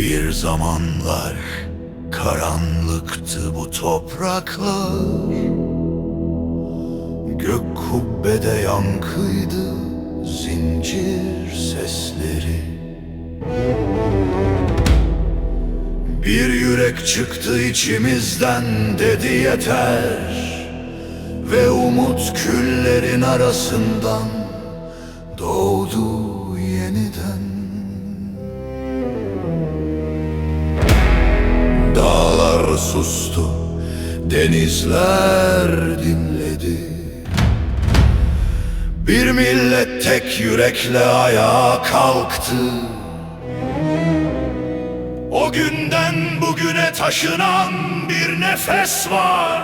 Bir zamanlar karanlıktı bu topraklar. Gök kubbede yankıydı zincir sesleri. Bir yürek çıktı içimizden dedi yeter. Ve umut küllerin arasından doğdu Sustu, denizler dinledi. Bir millet tek yürekle ayağa kalktı. O günden bugüne taşınan bir nefes var.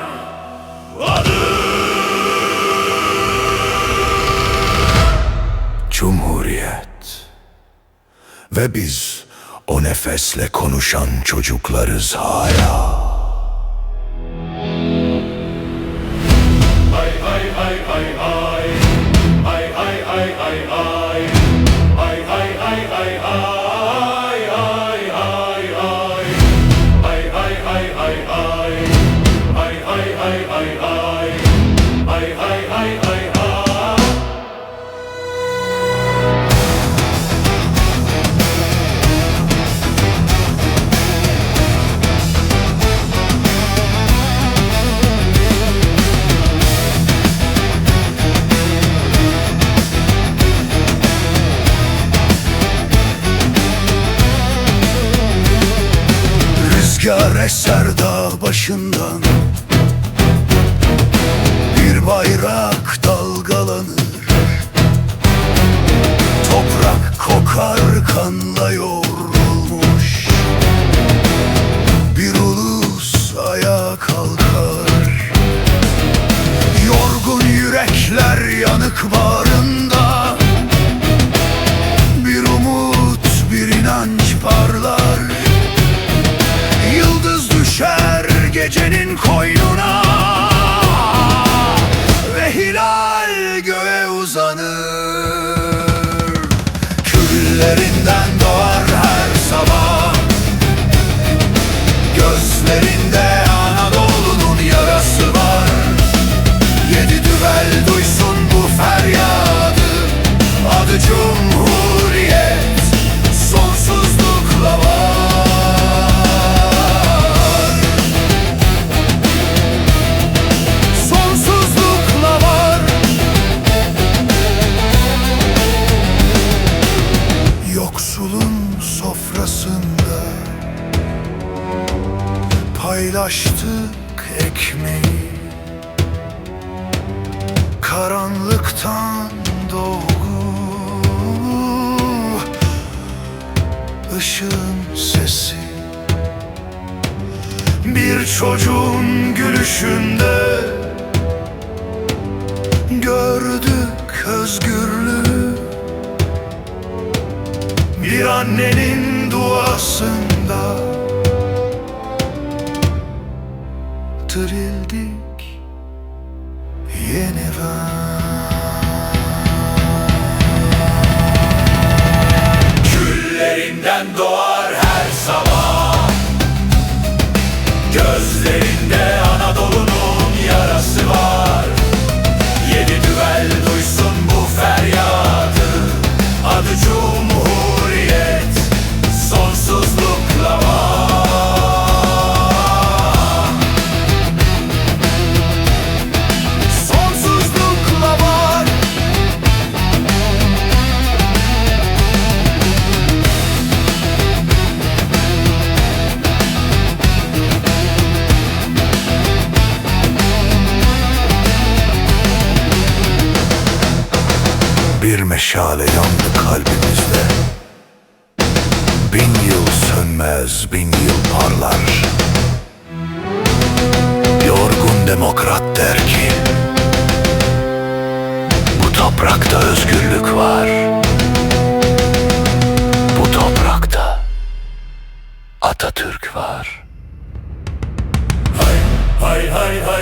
Adı Cumhuriyet. Ve biz o nefesle konuşan çocuklarız hala Rüzgar eser dağ başından. Bir bayrak dalgalanır. Toprak kokar kanla yoğrulmuş. Bir ulus ayağa kalkar. Yorgun yürekler yanık bağrında gecenin koynuna Ekmeği Karanlıktan doğu ışığın sesi. Bir çocuğun gülüşünde Gördük özgürlüğü. Bir annenin duasında Dirildik yeniden Bir meşale yandı kalbimizde. Bin yıl sönmez, bin yıl parlar. Yorgun demokrat der ki Bu toprakta özgürlük var. Bu toprakta Atatürk var. Hay hay hay hay